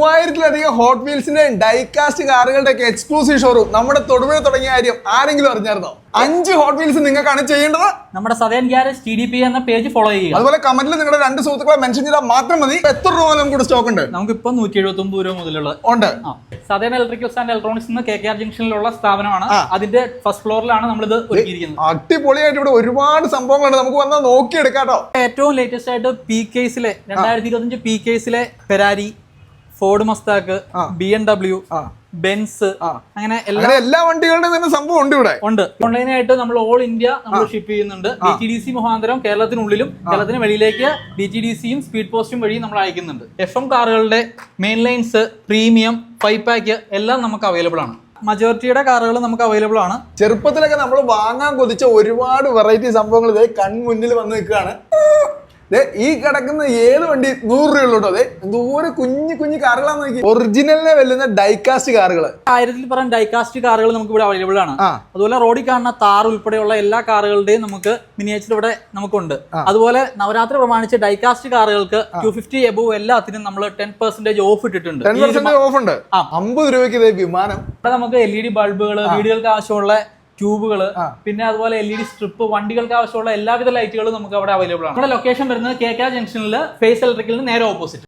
മൂവായിരത്തിലധികം hot വീൽസിന്റെ die-cast കാറുകളുടെ ഒക്കെ exclusive showroom നമ്മുടെ തൊടുപുഴ തുടങ്ങിയ കാര്യം ആരെങ്കിലും അറിഞ്ഞായിരുന്നോ? അഞ്ച് ഹോട്ട് വീൽസ് നിങ്ങൾക്കാണ് ചെയ്യേണ്ടത്. നമ്മുടെ Sadayan garage T D P എന്ന പേജ് ഫോളോ ചെയ്യുക. അതുപോലെ കമന്റിൽ നിങ്ങളുടെ രണ്ട് സുഹൃത്തുക്കളെ മെൻഷൻ ചെയ്താൽ മാത്രം മതി. എത്ര രൂപ നമുക്ക് സ്റ്റോക്ക് ഉണ്ട്? നമുക്ക് ഇപ്പൊ നൂറ്റി എഴുപത്തി ഒമ്പത് രൂപ മുതലുള്ള ഉണ്ട്. സദേൻ സദയൻ ഇലക്ട്രിക്കൽസ് ആൻഡ് ഇലക്ട്രോണിക്സ് എന്ന കെ കെ ആർ ജംഗ്ഷനിലുള്ള സ്ഥാപനമാണ്. അതിന്റെ ഫസ്റ്റ് ഫ്ലോറിലാണ് നമ്മൾ ഇത് ഒരുക്കിയിരിക്കുന്നത്. അടിപൊളിയായിട്ട് ഇവിടെ ഒരുപാട് സംഭവങ്ങളുണ്ട്. നമുക്ക് വന്നാൽ നോക്കിയെടുക്കാട്ടോ. ഏറ്റവും ലേറ്റസ്റ്റ് ആയിട്ട് പി കേസിലെ രണ്ടായിരത്തി ഇരുപത്തി പി കേസിലെ Ferrari Ford Mustang. B M W. Benz. അങ്ങനെ എല്ലാ എല്ലാ വണ്ടികളുടെയും തന്നെ സംഭവം ഉണ്ട് ഇവിടെ. ഉണ്ട്. ഓൺലൈനായിട്ട് നമ്മൾ ഓൾ ഇന്ത്യ നമ്മൾ ഷിപ്പ് ചെയ്യുന്നുണ്ട്. ഡി ടി ഡി സി മുഖാന്തരം കേരളത്തിനുള്ളിലും കേരളത്തിന് വെളിയിലേക്ക് ഡി ടി ഡി സിയും സ്പീഡ് പോസ്റ്റും വഴി നമ്മൾ അയക്കുന്നുണ്ട്. എഫ് എം കാറുകളുടെ main lines premium five pack എല്ലാം നമുക്ക് അവൈലബിൾ ആണ്. മജോറിറ്റിയുടെ കാറുകൾ നമുക്ക് അവൈലബിൾ ആണ്. ചെറുപ്പത്തിലൊക്കെ നമ്മൾ വാങ്ങാൻ കൊതിച്ച ഒരുപാട് വെറൈറ്റി സംഭവങ്ങൾ ഇതേ കൺമുന്നിൽ വന്ന് നിൽക്കുകയാണ്. ഈ കിടക്കുന്ന ഏത് വണ്ടി? നൂറ് രൂപയുള്ളൂ കേട്ടോ. അതെ എന്തോരം കുഞ്ഞു കുഞ്ഞു കാറുകളാന്ന് നോക്കി. ഒറിജിനലിനെ വെല്ലുന്ന ഡൈകാസ്റ്റ് കാറുകൾ ആയിരത്തിൽ പറഞ്ഞ ഡൈകാസ്റ്റ് കാറുകൾ നമുക്ക് ഇവിടെ അവൈലബിൾ ആണ്. അതുപോലെ റോഡിൽ കാണുന്ന താർ ഉൾപ്പെടെയുള്ള എല്ലാ കാറുകളുടെയും നമുക്ക് മിനിയേച്ചർ ഇവിടെ നമുക്കുണ്ട്. അതുപോലെ നവരാത്രി പ്രമാണിച്ച് ഡൈകാസ്റ്റ് കാറുകൾക്ക് ടു ഫിഫ്റ്റി എബോവ് എല്ലാത്തിനും നമ്മൾ ടെൻ പെർസെന്റേജ് ഓഫ് ഇട്ടിട്ടുണ്ട്. ഓഫ് ഉണ്ട്. അമ്പത് രൂപയ്ക്ക് വിമാനം. ഇവിടെ നമുക്ക് എൽ ഇ ഡി ബൾബുകൾ വീടുകൾക്ക് ആവശ്യമുള്ള ട്യൂബുകൾ പിന്നെ അതുപോലെ എൽ ഇ ഡി സ്ട്രിപ്പ് വണ്ടികൾക്ക് ആവശ്യമുള്ള എല്ലാവിധ ലൈറ്റുകളും നമുക്ക് അവിടെ അവൈലബിൾ ആണ്. നമ്മുടെ ലൊക്കേഷൻ വരുന്നത് കെ കെ ജംഗ്ഷനിൽ ഫേസ് ഇലക്ട്രിക്കലിന് നേരെ ഓപ്പോസിറ്റ്